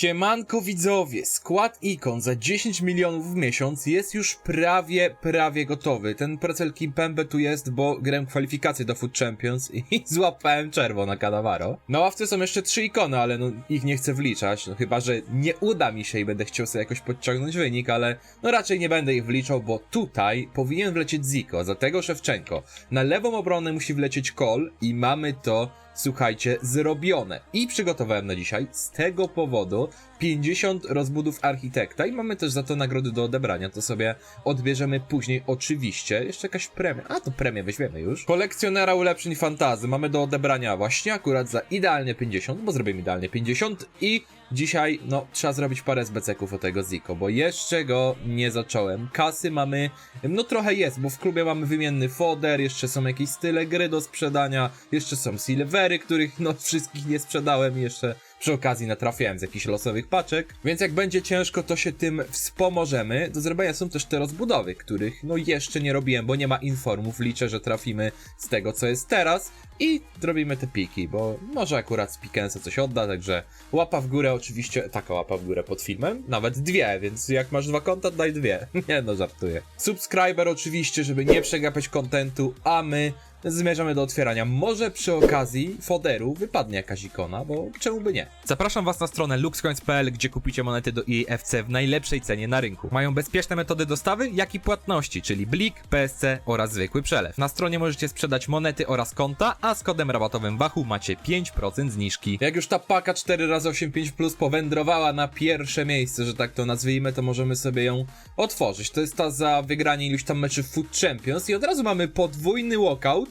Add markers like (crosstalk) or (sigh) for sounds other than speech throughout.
Siemanko widzowie, skład ikon za 10 milionów w miesiąc jest już prawie, prawie gotowy. Ten Precel Kimpembe tu jest, bo grałem kwalifikacje do Food Champions i (laughs) złapałem czerwo na Kadawaro. Na ławce są jeszcze trzy ikony, ale no ich nie chcę wliczać, no chyba, że nie uda mi się i będę chciał sobie jakoś podciągnąć wynik, ale no raczej nie będę ich wliczał, bo tutaj powinien wlecieć Ziko, za tego Szewczenko. Na lewą obronę musi wlecieć Kol i mamy to słuchajcie, zrobione. I przygotowałem na dzisiaj z tego powodu 50 rozbudów architekta i mamy też za to nagrody do odebrania. To sobie odbierzemy później oczywiście. Jeszcze jakaś premia. A, to premię weźmiemy już. Kolekcjonera ulepszeń fantazy mamy do odebrania właśnie akurat za idealnie 50, bo zrobimy idealnie 50 i dzisiaj, no, trzeba zrobić parę zbeceków o tego Ziko, bo jeszcze go nie zacząłem. Kasy mamy, no trochę jest, bo w klubie mamy wymienny foder, jeszcze są jakieś style gry do sprzedania, jeszcze są silvery, których no wszystkich nie sprzedałem jeszcze przy okazji natrafiałem z jakichś losowych paczek, więc jak będzie ciężko, to się tym wspomożemy. Do zrobienia są też te rozbudowy, których no jeszcze nie robiłem, bo nie ma informów. Liczę, że trafimy z tego, co jest teraz i zrobimy te piki, bo może akurat z Pikensa coś odda, także łapa w górę oczywiście, taka łapa w górę pod filmem, nawet dwie, więc jak masz dwa konta, daj dwie. (laughs) nie no, żartuję. Subskryber oczywiście, żeby nie przegapiać kontentu, a my zmierzamy do otwierania. Może przy okazji foderu wypadnie jakaś ikona, bo czemu by nie? Zapraszam Was na stronę luxcoins.pl, gdzie kupicie monety do EAFC w najlepszej cenie na rynku. Mają bezpieczne metody dostawy, jak i płatności, czyli Blik, PSC oraz zwykły przelew. Na stronie możecie sprzedać monety oraz konta, a z kodem rabatowym Wachu macie 5% zniżki. Jak już ta paka 4x85 Plus powędrowała na pierwsze miejsce, że tak to nazwijmy, to możemy sobie ją otworzyć. To jest ta za wygranie iluś tam meczy Food Champions i od razu mamy podwójny walkout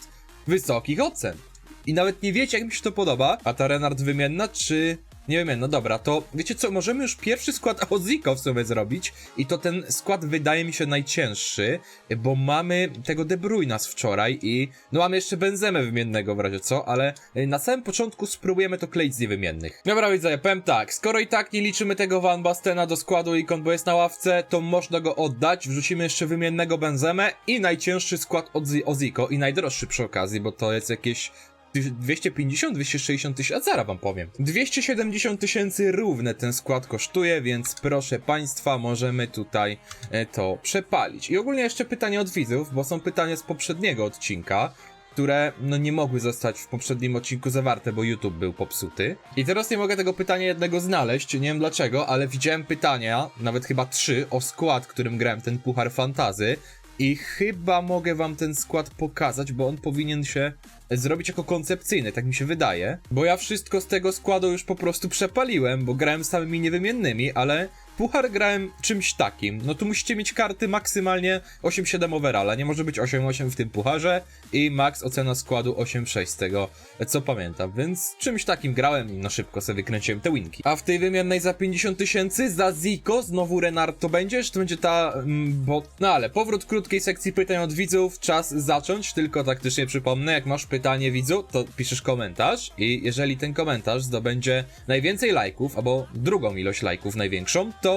wysokich ocen. I nawet nie wiecie, jak mi się to podoba. A ta Renard wymienna, czy nie wymienna? Dobra, to wiecie co, możemy już pierwszy skład (laughs) Oziko w sobie zrobić. I to ten skład wydaje mi się najcięższy, bo mamy tego De z wczoraj i no mamy jeszcze Benzemę wymiennego w razie co, ale y, na samym początku spróbujemy to kleić z niewymiennych. Dobra widzowie, powiem tak, skoro i tak nie liczymy tego Van Bastena do składu ikon, bo jest na ławce, to można go oddać, wrzucimy jeszcze wymiennego Benzemę i najcięższy skład Oziko i najdroższy przy okazji, bo to jest jakieś 250, 260 tysięcy, a zaraz wam powiem. 270 tysięcy równe ten skład kosztuje, więc proszę państwa, możemy tutaj e, to przepalić. I ogólnie jeszcze pytanie od widzów, bo są pytania z poprzedniego odcinka, które no nie mogły zostać w poprzednim odcinku zawarte, bo YouTube był popsuty. I teraz nie mogę tego pytania jednego znaleźć, nie wiem dlaczego, ale widziałem pytania, nawet chyba trzy, o skład, którym grałem ten Puchar Fantazy. I chyba mogę wam ten skład pokazać, bo on powinien się zrobić jako koncepcyjny, tak mi się wydaje. Bo ja wszystko z tego składu już po prostu przepaliłem, bo grałem samymi niewymiennymi, ale puchar grałem czymś takim. No tu musicie mieć karty maksymalnie 8-7 overalla, nie może być 8-8 w tym pucharze i max ocena składu 8-6 z tego, co pamiętam, więc czymś takim grałem i na szybko sobie wykręciłem te winki. A w tej wymiennej za 50 tysięcy, za Ziko, znowu Renard to będzie, czy to będzie ta, mm. No ale powrót krótkiej sekcji pytań od widzów, czas zacząć, tylko taktycznie przypomnę, jak masz pytanie widzu, to piszesz komentarz i jeżeli ten komentarz zdobędzie najwięcej lajków, albo drugą ilość lajków największą, to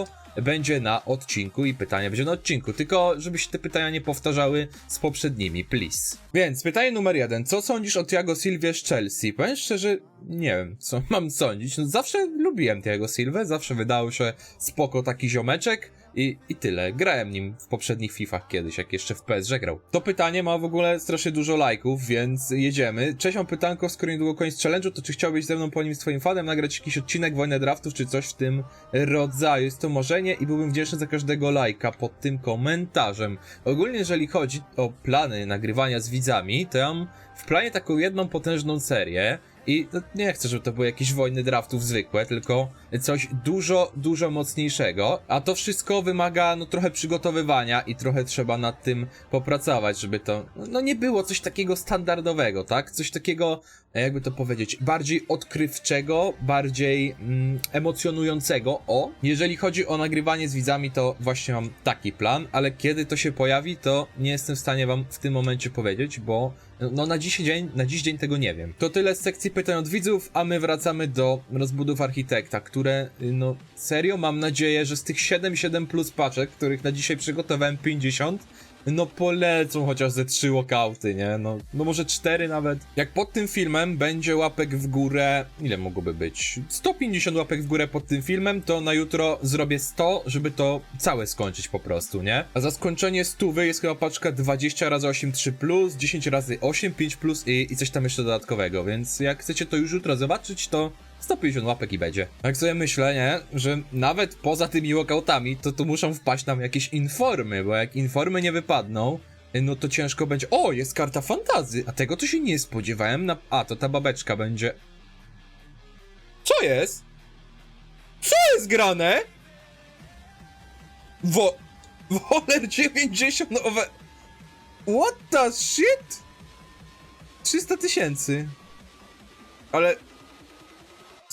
będzie na odcinku i pytanie będzie na odcinku. Tylko, żeby się te pytania nie powtarzały z poprzednimi, please. Więc pytanie numer jeden. Co sądzisz o Thiago Silvie z Chelsea? Powiem szczerze, nie wiem, co (laughs) mam sądzić. No, zawsze lubiłem Thiago Silvę, zawsze wydawał się spoko taki ziomeczek. I, I tyle. Grałem nim w poprzednich FIFach kiedyś, jak jeszcze w PSG grał. To pytanie ma w ogóle strasznie dużo lajków, więc jedziemy. Cześć, pytanko, skoro niedługo koniec challenge'u, to czy chciałbyś ze mną po nim z twoim fanem nagrać jakiś odcinek Wojny Draftów, czy coś w tym rodzaju? Jest to marzenie i byłbym wdzięczny za każdego lajka pod tym komentarzem. Ogólnie, jeżeli chodzi o plany nagrywania z widzami, to ja mam w planie taką jedną potężną serię, i nie chcę, żeby to były jakieś wojny draftów zwykłe, tylko coś dużo, dużo mocniejszego. A to wszystko wymaga no trochę przygotowywania i trochę trzeba nad tym popracować, żeby to no nie było coś takiego standardowego, tak? Coś takiego, jakby to powiedzieć, bardziej odkrywczego, bardziej mm, emocjonującego. O, jeżeli chodzi o nagrywanie z widzami, to właśnie mam taki plan, ale kiedy to się pojawi, to nie jestem w stanie wam w tym momencie powiedzieć, bo no na dziś dzień, na dziś dzień tego nie wiem. To tyle z sekcji pytań od widzów, a my wracamy do rozbudów architekta, które, y, no serio mam nadzieję, że z tych 7-7 plus paczek, których na dzisiaj przygotowałem 50, no polecą chociaż ze trzy walkouty, nie? No, no może cztery nawet. Jak pod tym filmem będzie łapek w górę, ile mogłoby być? 150 łapek w górę pod tym filmem, to na jutro zrobię 100, żeby to całe skończyć po prostu, nie? A za skończenie stówy jest chyba paczka 20 razy 8 3 plus, 10 razy 8 5 plus i, i coś tam jeszcze dodatkowego, więc jak chcecie to już jutro zobaczyć, to 150 łapek i będzie. Tak sobie myślę, nie? Że nawet poza tymi walkoutami, to tu muszą wpaść nam jakieś informy, bo jak informy nie wypadną, no to ciężko będzie. O, jest karta fantazy, a tego to się nie spodziewałem. Na... A, to ta babeczka będzie. Co jest? Co jest grane? Wo... Woler 90 owe... What the shit? 300 tysięcy. Ale...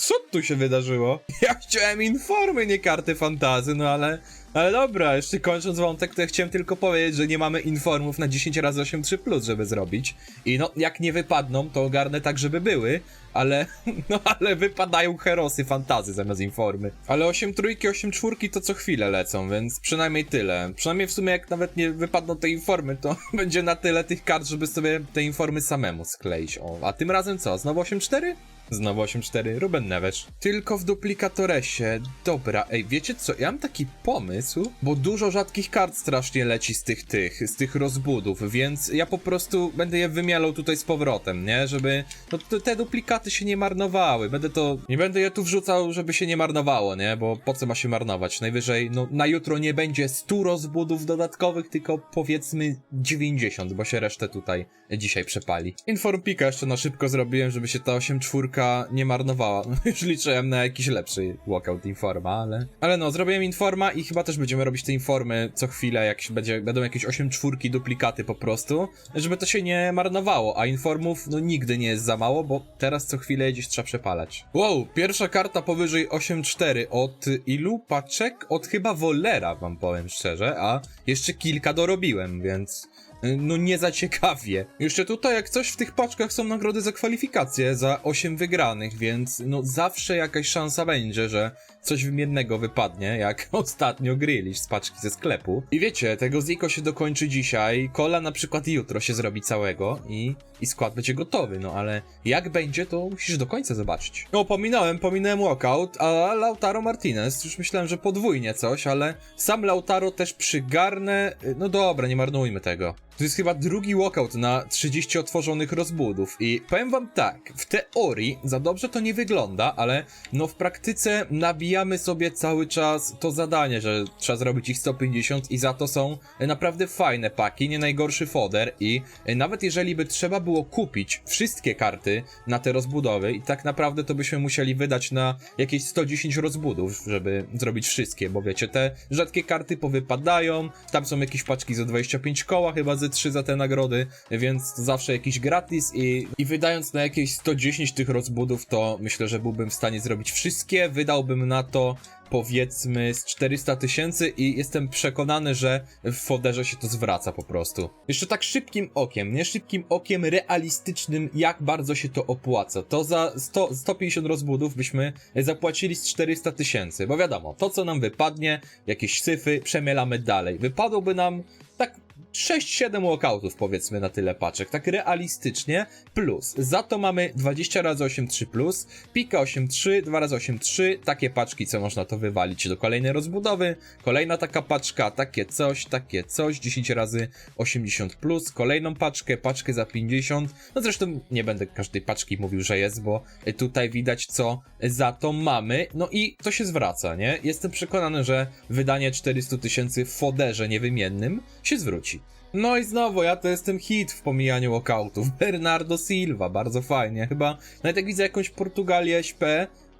Co tu się wydarzyło? (laughs) Ja chciałem informy, nie karty fantazy, no ale... Ale dobra, jeszcze kończąc wątek, to ja chciałem tylko powiedzieć, że nie mamy informów na 10 razy 8 3 plus, żeby zrobić. I no, jak nie wypadną, to ogarnę tak, żeby były, ale... (laughs) No, ale wypadają herosy fantazy zamiast informy. Ale 8 trójki, 8 czwórki to co chwilę lecą, więc przynajmniej tyle. Przynajmniej w sumie jak nawet nie wypadną te informy, to (laughs) będzie na tyle tych kart, żeby sobie te informy samemu skleić. O, a tym razem co? Znowu 8 4? Znowu 8-4, Ruben Neves. Tylko w duplikatoresie. Dobra, ej, wiecie co? Ja mam taki pomysł, bo dużo rzadkich kart strasznie leci z tych tych, z tych rozbudów, więc ja po prostu będę je wymielał tutaj z powrotem, nie? Żeby no, te- duplikaty się nie marnowały. Będę to. Nie będę je tu wrzucał, żeby się nie marnowało, nie? Bo po co ma się marnować? Najwyżej, no na jutro nie będzie 100 rozbudów dodatkowych, tylko powiedzmy 90, bo się resztę tutaj dzisiaj przepali. Informpika jeszcze na szybko zrobiłem, żeby się ta 8 czwórka nie marnowała. No, (laughs) już liczyłem na jakiś lepszy walkout informa, ale... Ale no, zrobiłem informa i chyba też będziemy robić te informy co chwilę, jak się będzie, będą jakieś 8 czwórki duplikaty po prostu, żeby to się nie marnowało, a informów no nigdy nie jest za mało, bo teraz co chwilę gdzieś trzeba przepalać. Wow, pierwsza karta powyżej 8-4 od ilu paczek? Od chyba Wollera, wam powiem szczerze, a jeszcze kilka dorobiłem, więc... No nie za ciekawie. Jeszcze tutaj jak coś w tych paczkach są nagrody za kwalifikacje, za 8 wygranych, więc no zawsze jakaś szansa będzie, że coś wymiennego wypadnie, jak (laughs) ostatnio Grillish z paczki ze sklepu. I wiecie, tego Ziko się dokończy dzisiaj, Kola na przykład jutro się zrobi całego i, i skład będzie gotowy, no ale jak będzie, to musisz do końca zobaczyć. No pominąłem, pominąłem walkout, a Lautaro Martinez, już myślałem, że podwójnie coś, ale sam Lautaro też przygarnę, no dobra, nie marnujmy tego. To jest chyba drugi walkout na 30 otworzonych rozbudów. I powiem wam tak, w teorii za dobrze to nie wygląda, ale no w praktyce nabijamy sobie cały czas to zadanie, że trzeba zrobić ich 150 i za to są naprawdę fajne paki, nie najgorszy foder i nawet jeżeli by trzeba było kupić wszystkie karty na te rozbudowy i tak naprawdę to byśmy musieli wydać na jakieś 110 rozbudów, żeby zrobić wszystkie, bo wiecie, te rzadkie karty powypadają, tam są jakieś paczki za 25 koła, chyba ze 3 za te nagrody, więc to zawsze jakiś gratis i, i wydając na jakieś 110 tych rozbudów, to myślę, że byłbym w stanie zrobić wszystkie, wydałbym na to powiedzmy z 400 tysięcy i jestem przekonany, że w foderze się to zwraca po prostu. Jeszcze tak szybkim okiem, nie szybkim okiem realistycznym, jak bardzo się to opłaca. To za 100, 150 rozbudów byśmy zapłacili z 400 tysięcy, bo wiadomo, to co nam wypadnie, jakieś syfy, przemielamy dalej. Wypadłoby nam tak 6-7 walkoutów powiedzmy na tyle paczek, tak realistycznie, plus za to mamy 20 razy 8-3 plus, pika 8-3, 2 razy 8-3, takie paczki, co można to wywalić do kolejnej rozbudowy, kolejna taka paczka, takie coś, takie coś, 10 razy 80 plus, kolejną paczkę, paczkę za 50, no zresztą nie będę każdej paczki mówił, że jest, bo tutaj widać co za to mamy, no i to się zwraca, nie? Jestem przekonany, że wydanie 400 tysięcy w foderze niewymiennym się zwróci. No i znowu, ja to jestem hit w pomijaniu walkoutów. (laughs) Bernardo Silva, bardzo fajnie. Chyba nawet jak widzę jakąś Portugalię SP,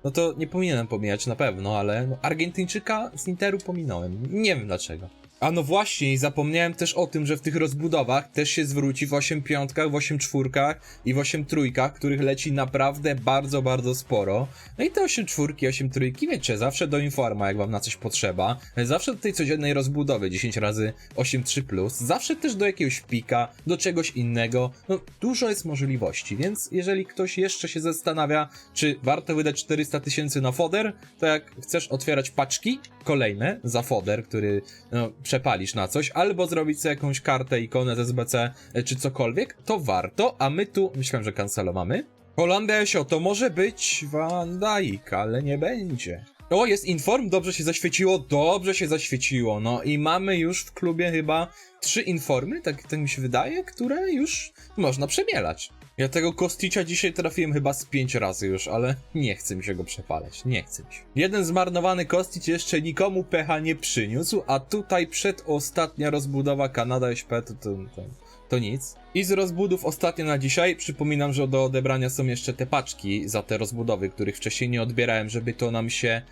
no to nie powinienem pomijać na pewno, ale no, Argentyńczyka z Interu pominąłem. Nie wiem dlaczego. A no właśnie, i zapomniałem też o tym, że w tych rozbudowach też się zwróci w 8 piątkach, w 8 czwórkach i w 8 trójkach, których leci naprawdę bardzo, bardzo sporo. No i te 8 czwórki, 8 trójki, wiecie, zawsze do informa, jak wam na coś potrzeba. Zawsze do tej codziennej rozbudowy 10 razy 8 3 plus, zawsze też do jakiegoś pika, do czegoś innego. No dużo jest możliwości, więc jeżeli ktoś jeszcze się zastanawia, czy warto wydać 400 tysięcy na foder, to jak chcesz otwierać paczki kolejne za foder, który no, przepalisz na coś, albo zrobić sobie jakąś kartę, ikonę z SBC, e, czy cokolwiek, to warto, a my tu, myślałem, że cancelo mamy. Holandia Esio, to może być Van Dijk, ale nie będzie. O, jest inform, dobrze się zaświeciło, dobrze się zaświeciło, no i mamy już w klubie chyba trzy informy, tak, tak mi się wydaje, które już można przemielać. Ja tego Kosticia dzisiaj trafiłem chyba z pięć razy już, ale nie chce mi się go przepalać, nie chce mi się. Jeden zmarnowany Kostić jeszcze nikomu pecha nie przyniósł, a tutaj przedostatnia rozbudowa Kanada SP to, to, to, to nic. I z rozbudów ostatnie na dzisiaj, przypominam, że do odebrania są jeszcze te paczki za te rozbudowy, których wcześniej nie odbierałem, żeby to nam się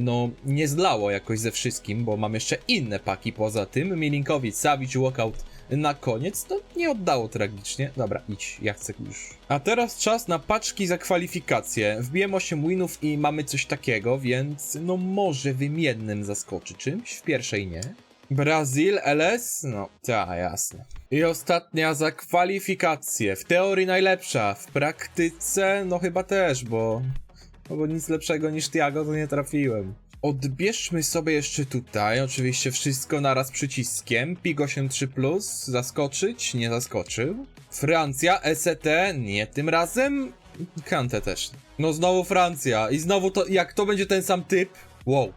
no nie zlało jakoś ze wszystkim, bo mam jeszcze inne paki poza tym. Milinkowic, Savic, Walkout na koniec, to nie oddało tragicznie. Dobra, idź, ja chcę już. A teraz czas na paczki za kwalifikacje. Wbiłem 8 winów i mamy coś takiego, więc no może wymiennym zaskoczy czymś, w pierwszej nie. Brazil, LS? No, ta, jasne. I ostatnia za kwalifikacje. W teorii najlepsza, w praktyce no chyba też, bo... No bo nic lepszego niż Tiago to nie trafiłem. Odbierzmy sobie jeszcze tutaj, oczywiście wszystko naraz przyciskiem. PIG 83+, zaskoczyć? Nie zaskoczył. Francja, SET, nie tym razem. Kante też. No znowu Francja i znowu to, jak to będzie ten sam typ? Wow,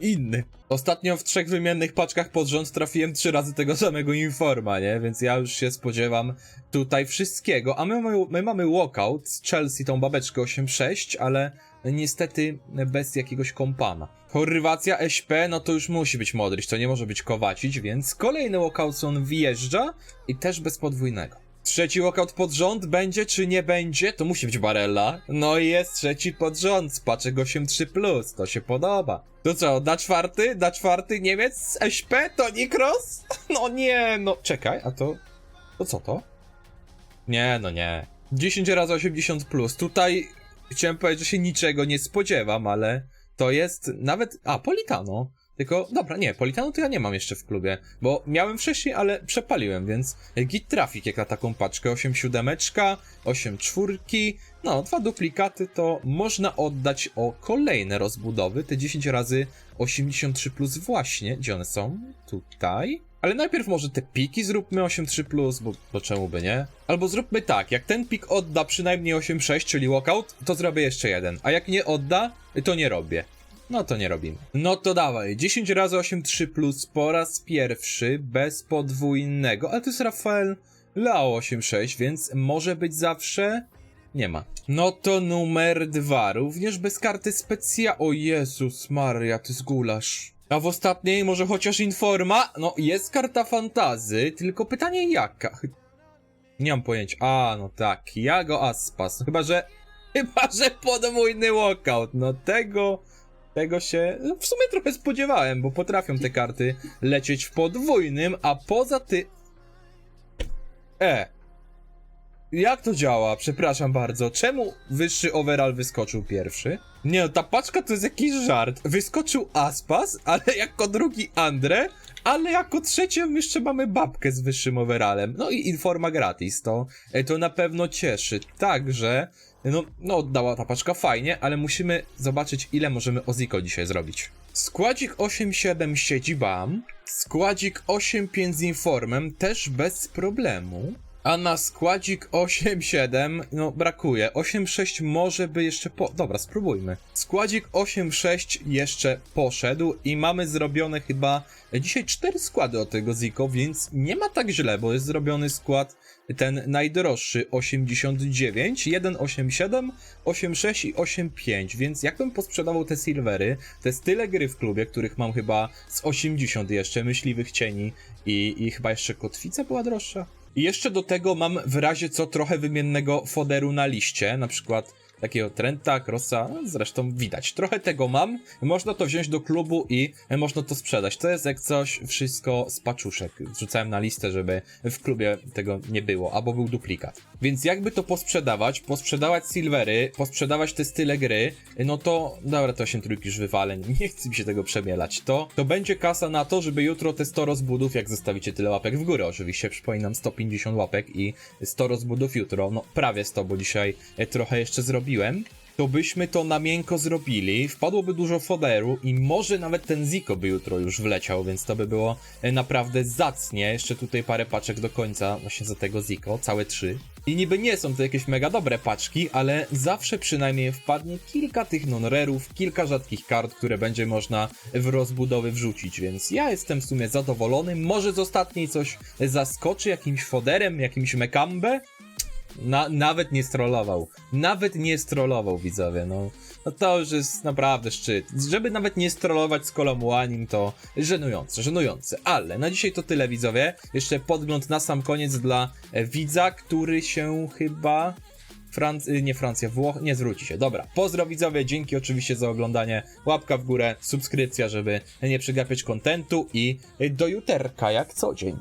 inny. Ostatnio w trzech wymiennych paczkach pod rząd trafiłem trzy razy tego samego informa, nie? Więc ja już się spodziewam tutaj wszystkiego. A my mamy, my mamy walkout z Chelsea, tą babeczkę 8-6, ale niestety bez jakiegoś kompana. Chorwacja SP, no to już musi być Modric, to nie może być Kowacic, więc kolejny walkout on wjeżdża i też bez podwójnego. Trzeci walkout pod rząd będzie czy nie będzie? To musi być Barella. No i jest trzeci pod rząd z paczek 8-3+, to się podoba. To co, na czwarty? Na czwarty Niemiec SP? To Nikros? (laughs) No nie, no czekaj, a to... To co to? Nie, no nie. 10 razy 80 plus. Tutaj chciałem powiedzieć, że się niczego nie spodziewam, ale to jest nawet. A, Politano. Tylko, dobra, nie, Politano to ja nie mam jeszcze w klubie, bo miałem wcześniej, ale przepaliłem, więc git trafik jak na taką paczkę. 8 siódemeczka, 8 czwórki, no, dwa duplikaty to można oddać o kolejne rozbudowy, te 10 razy 83 plus właśnie. Gdzie one są? Tutaj. Ale najpierw może te piki zróbmy 8-3+, plus, bo, bo czemu by nie? Albo zróbmy tak, jak ten pik odda przynajmniej 8-6, czyli walkout, to zrobię jeszcze jeden. A jak nie odda, to nie robię. No to nie robimy. No to dawaj, 10 razy 8-3+, plus po raz pierwszy, bez podwójnego, ale to jest Rafael Lao 8-6, więc może być zawsze... Nie ma. No to numer dwa, również bez karty specja... O Jezus Maria, to jest gulasz. A w ostatniej może chociaż informa? No, jest karta fantazy, tylko pytanie jaka? Nie mam pojęcia. A, no tak, Jago Aspas. Chyba, że... (laughs) Chyba, że podwójny walkout. No tego... Tego się no, w sumie trochę spodziewałem, bo potrafią te karty lecieć w podwójnym, a poza ty... E. Jak to działa? Przepraszam bardzo. Czemu wyższy overall wyskoczył pierwszy? Nie no, ta paczka to jest jakiś żart. Wyskoczył Aspas, ale jako drugi Andre, ale jako trzecią jeszcze mamy babkę z wyższym overallem. No i informa gratis, to, e, to na pewno cieszy. Także, no, no oddała ta paczka fajnie, ale musimy zobaczyć ile możemy Oziko dzisiaj zrobić. Składzik 8-7 siedzi bam. Składzik 8-5 z informem też bez problemu. A na składzik 8-7, no brakuje. 8-6 może by jeszcze po... Dobra, spróbujmy. Składzik 8-6 jeszcze poszedł i mamy zrobione chyba dzisiaj 4 składy od tego Ziko, więc nie ma tak źle, bo jest zrobiony skład ten najdroższy 89, 187, 86 i 85, więc jakbym posprzedawał te silvery, to jest tyle gry w klubie, których mam chyba z 80 jeszcze, myśliwych cieni i, i chyba jeszcze kotwica była droższa. I jeszcze do tego mam w razie co trochę wymiennego foderu na liście, na przykład takiego Trenta, Crossa, zresztą widać. Trochę tego mam, można to wziąć do klubu i można to sprzedać. To jest jak coś wszystko z paczuszek. Wrzucałem na listę, żeby w klubie tego nie było, albo był duplikat. Więc jakby to posprzedawać, posprzedawać silvery, posprzedawać te style gry, no to dobra, to 8 trójki już wywalę, nie chcę mi się tego przemielać. To, to będzie kasa na to, żeby jutro te 100 rozbudów, jak zostawicie tyle łapek w górę oczywiście, przypominam 150 łapek i 100 rozbudów jutro, no prawie 100, bo dzisiaj e, trochę jeszcze zrobiłem. to byśmy to na miękko zrobili, wpadłoby dużo foderu i może nawet ten Ziko by jutro już wleciał, więc to by było e, naprawdę zacnie. Jeszcze tutaj parę paczek do końca właśnie za tego Ziko, całe trzy. I niby nie są to jakieś mega dobre paczki, ale zawsze przynajmniej wpadnie kilka tych non-rarów, kilka rzadkich kart, które będzie można w rozbudowy wrzucić, więc ja jestem w sumie zadowolony. Może z ostatniej coś zaskoczy jakimś foderem, jakimś mekambe? Na, nawet nie strollował. Nawet nie strollował, widzowie, no. No to już jest naprawdę szczyt. Żeby nawet nie strollować z Kolomuanim, to żenujące, żenujące. Ale na dzisiaj to tyle, widzowie. Jeszcze podgląd na sam koniec dla e, widza, który się chyba... Franc... y, nie Francja, Włoch... Nie zwróci się. Dobra. Pozdro widzowie, dzięki oczywiście za oglądanie. Łapka w górę, subskrypcja, żeby nie przegapiać kontentu i y, do juterka jak co dzień.